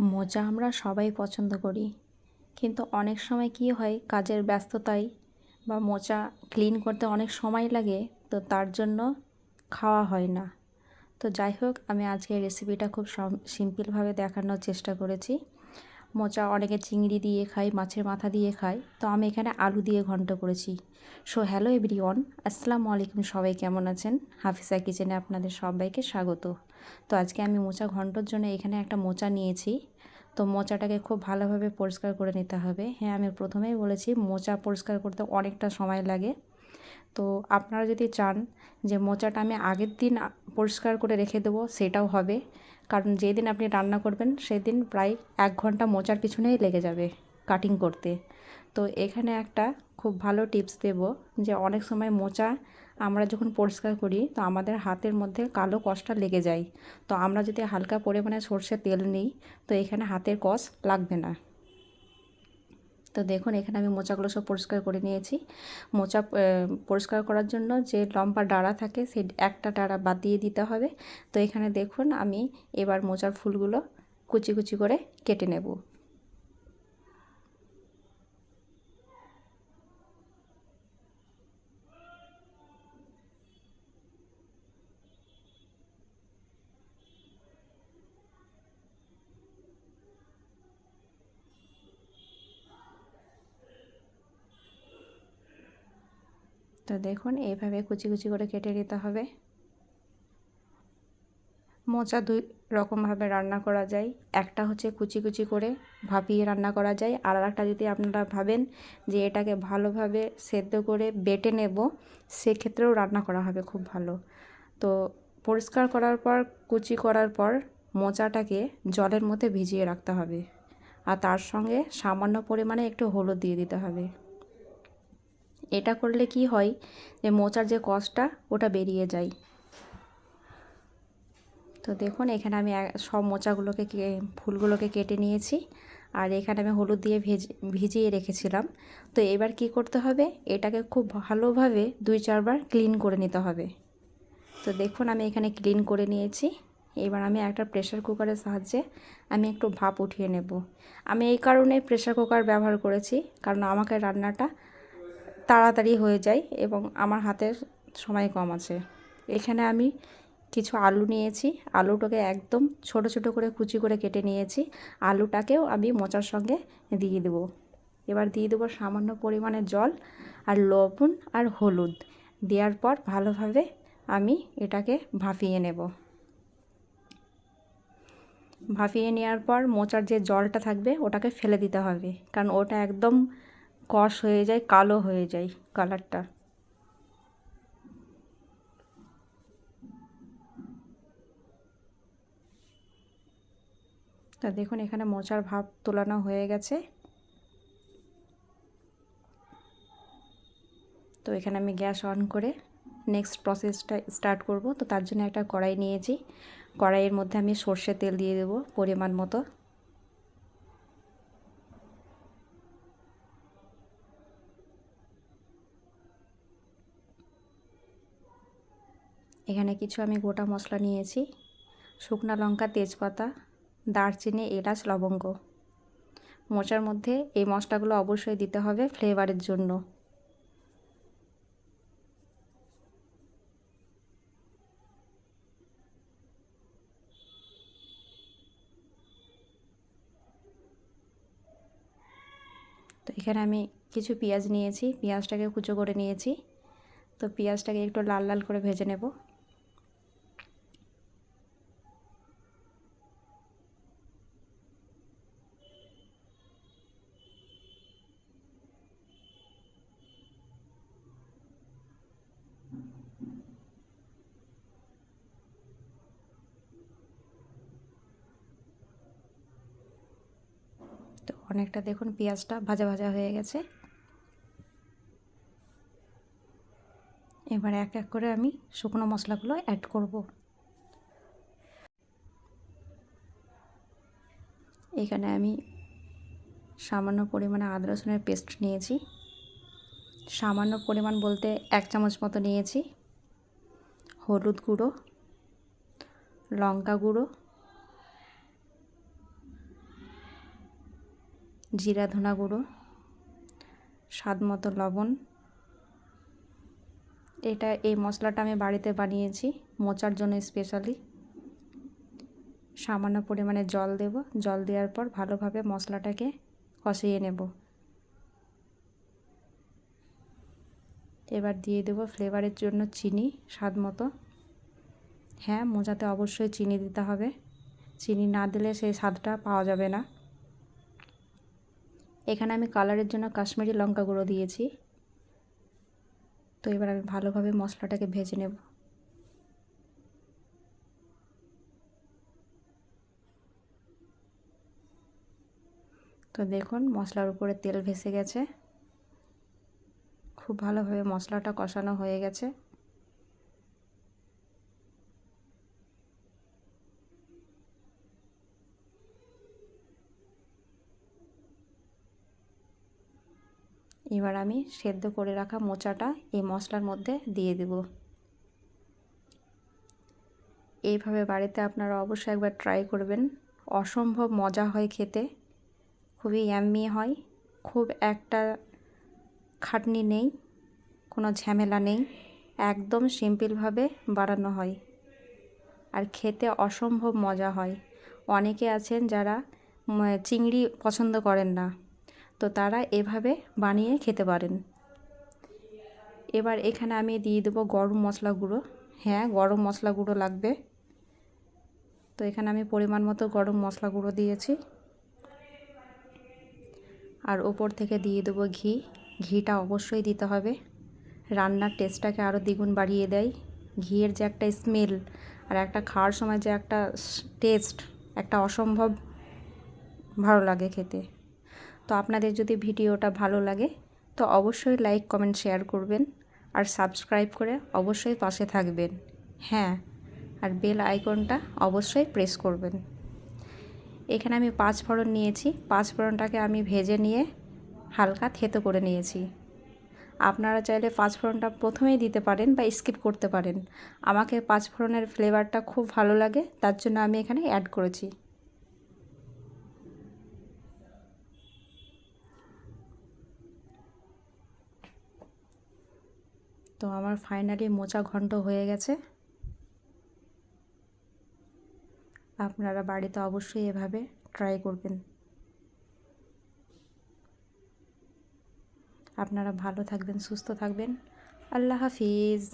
মোজা আমরা সবাই পছন্দ করি। কিন্তু অনেক সময় কি হয়, কাজের ব্যস্ততায় বা মোচা ক্লিন করতে অনেক সময় লাগে, তো তার জন্য খাওয়া হয় না। তো যাই হোক, আমি আজকে রেসিপিটা খুব সিম্পলভাবে দেখানোর চেষ্টা করেছি। মোচা, অনেকে চিংড়ি দিয়ে খায়, মাছের মাথা দিয়ে খায়। তো আমি এখানে আলু দিয়ে ঘন্ট করেছি। সো হ্যালো এভরিওয়ান আসসালামু আলাইকুম সবাই, কেমন আছেন? হাফিজা কিচেনে আপনাদের সবাইকে স্বাগত। তো আজকে আমি মোচা ঘন্টর জন্য এখানে একটা মোচা নিয়েছি। তো মোচাটাকে খুব ভালোভাবে পরিষ্কার করে নিতে হবে। হ্যাঁ আমি প্রথমেই বলেছি, মোচা পরিষ্কার করতে অনেকটা সময় লাগে। তো আপনারা যদি চান যে মোচাটা আমি আগের দিন পরিষ্কার করে রেখে দেবো, সেটাও হবে। কারণ যেদিন আপনি রান্না করবেন, সেদিন প্রায় এক ঘণ্টা মোচার পিছনেই লেগে যাবে কাটিং করতে। তো এখানে একটা খুব ভালো টিপস দেব যে অনেক সময় মোচা আমরা যখন পরিষ্কার করি, তো আমাদের হাতের মধ্যে কালো কষটা লেগে যায়। তো আমরা যদি হালকা পরিমাণে সর্ষে তেল নিই, তো এখানে হাতের কষ লাগবে না। তো দেখুন, এখানে আমি মোচাগুলো সব পরিষ্কার করে নিয়েছি। মোচা পরিষ্কার করার জন্য যে লম্বা ডাড়া থাকে সেই একটা ডাড়া বাদ দিয়ে দিতে হবে। তো এখানে দেখুন, আমি এবার মোচার ফুলগুলো কুচি কুচি করে কেটে নেব। তো দেখুন, এইভাবে কুচি কুচি করে কেটে নিতে হবে। মোচা দুই রকমভাবে রান্না করা যায়। একটা হচ্ছে কুচি কুচি করে ভাপিয়ে রান্না করা যায়। আর একটা যদি আপনারা ভাবেন যে এটাকে ভালোভাবে সেদ্ধ করে বেটে নেব, সেক্ষেত্রেও রান্না করা হবে খুব ভালো। তো পরিষ্কার করার পর, কুচি করার পর মোচাটাকে জলের মধ্যে ভিজিয়ে রাখতে হবে। আর তার সঙ্গে সামান্য পরিমাণে একটু হলুদ দিয়ে দিতে হবে। এটা করলে কি হয় যে মোচার যে কষটা ওটা বেরিয়ে যায়। তো দেখুন, এখানে আমি সব মোচাগুলোকে ফুলগুলোকে কেটে নিয়েছি। আর এখানে আমি হলুদ দিয়ে ভেজে, ভিজিয়ে রেখেছিলাম। তো এবার কি করতে হবে? এটাকে খুব ভালোভাবে দুই, চারবার ক্লিন করে নিতে হবে। তো দেখুন, আমি এখানে ক্লিন করে নিয়েছি। এবার আমি একটা প্রেশার কুকারের সাহায্যে আমি একটু ভাপ উঠিয়ে নেব। আমি এই কারণে প্রেশার কুকার ব্যবহার করেছি, কারণ আমাকে রান্নাটা তাড়াতাড়ি হয়ে যায় এবং আমার হাতের সময় কম আছে। এখানে আমি কিছু আলু নিয়েছি। আলুটাকে একদম ছোট ছোট করে কুচি করে কেটে নিয়েছি। আলুটাকেও আমি মোচার সঙ্গে দিয়ে দেবো। এবার দিয়ে দেবো সামান্য পরিমাণে জল আর লবণ আর হলুদ। দেওয়ার পর ভালোভাবে আমি এটাকে ভাফিয়ে নেব। ভাপিয়ে নেওয়ার পর মোচার যে জলটা থাকবে ওটাকে ফেলে দিতে হবে। কারণ ওটা একদম কষ হয়ে যায়, কালো হয়ে যায় কালারটা তা দেখুন, এখানে মোচার ভাব তোলানো হয়ে গেছে। তো এখানে আমি গ্যাস অন করে নেক্সট প্রসেসটা স্টার্ট করব। তো তার জন্য একটা কড়াই নিয়েছি। কড়াইয়ের মধ্যে আমি সর্ষের তেল দিয়ে দেবো পরিমাণ মতো। এখানে কিছু আমি গোটা মশলা নিয়েছি। শুকনো লঙ্কা, তেজপাতা, দারচিনি, এলাচ, লবঙ্গ। মোচার মধ্যে এই মশলাগুলো অবশ্যই দিতে হবে ফ্লেভারের জন্য। তো এখানে আমি কিছু পেঁয়াজ নিয়েছি, পেঁয়াজটাকে কুচো করে নিয়েছি। তো পেঁয়াজটাকে একটু লাল লাল করে ভেজে নেব তো অনেকটা দেখুন পেঁয়াজটা ভাজা ভাজা হয়ে গেছে। এবার এক এক করে আমি শুকনো মশলাগুলো অ্যাড করব। এখানে আমি সামান্য পরিমাণে আদা রসুনের পেস্ট নিয়েছি। সামান্য পরিমাণ বলতে এক চামচ মতো নিয়েছি। হলুদ গুঁড়ো, লঙ্কা গুঁড়ো জিরা ধনা গুঁড়ো, স্বাদ মতো লবণ। এটা এই মশলাটা আমি বাড়িতে বানিয়েছি, মোচার জন্য স্পেশালি সামান্য পরিমাণে জল দেব। জল দেওয়ার পর ভালোভাবে মশলাটাকে কষিয়ে নেব। এবার দিয়ে দেব ফ্লেভারের জন্য চিনি, স্বাদ মতো। হ্যাঁ মোচাতে অবশ্যই চিনি দিতে হবে। চিনি না দিলে সেই স্বাদটা পাওয়া যাবে না। এখানে আমি কালারের জন্য কাশ্মীরি লঙ্কা গুঁড়ো দিয়েছি। তো এবার আমি ভালোভাবে মশলাটাকে ভেজে নেব। তো দেখুন, মশলার উপরে তেল ভেসে গেছে। খুব ভালোভাবে মশলাটা কষানো হয়ে গেছে। এবার আমি সেদ্ধ করে রাখা মোচাটা এই মশলার মধ্যে দিয়ে দেব। এইভাবে বাড়িতে আপনারা অবশ্যই একবার ট্রাই করবেন। অসম্ভব মজা হয় খেতে, খুবই ইয়াম্মি হয়, খুব একটা খাটনি নেই, কোনো ঝামেলা নেই, একদম সিম্পলভাবে বানানো হয়। আর খেতে অসম্ভব মজা হয়। অনেকে আছেন যারা চিংড়ি পছন্দ করেন না। তো তারা এভাবে বানিয়ে খেতে পারেন। এবার এখানে আমি দিয়ে দেবো গরম মশলা গুঁড়ো। হ্যাঁ গরম মশলা গুঁড়ো লাগবে। তো এখানে আমি পরিমাণ মতো গরম মশলা গুঁড়ো দিয়েছি। আর ওপর থেকে দিয়ে দেবো ঘি। ঘিটা অবশ্যই দিতে হবে। রান্নার টেস্টটাকে আরও দ্বিগুণ বাড়িয়ে দেয়। ঘিয়ের যে একটা স্মেল আর একটা খাওয়ার সময় যে একটা টেস্ট, একটা অসম্ভব ভালো লাগে খেতে। তো আপনাদের যদি ভিডিওটা ভালো লাগে, তো অবশ্যই লাইক, কমেন্ট, শেয়ার করবেন। আর সাবস্ক্রাইব করে অবশ্যই পাশে থাকবেন। হ্যাঁ আর বেল আইকনটা অবশ্যই প্রেস করবেন। এখানে আমি পাঁচ ফোড়ন নিয়েছি। পাঁচ ফোড়নটাকে আমি ভেজে নিয়ে হালকা থেতো করে নিয়েছি। আপনারা চাইলে পাঁচ ফোড়নটা প্রথমেই দিতে পারেন বা স্কিপ করতে পারেন। আমাকে পাঁচ ফোড়নের ফ্লেভারটা খুব ভালো লাগে, তার জন্য আমি এখানে অ্যাড করেছি। তো আমার ফাইনালি মোচা ঘন্ট হয়ে গেছে। আপনারা বাড়িতে অবশ্যই এভাবে ট্রাই করবেন। আপনারা ভালো থাকবেন, সুস্থ থাকবেন। আল্লাহ হাফিজ।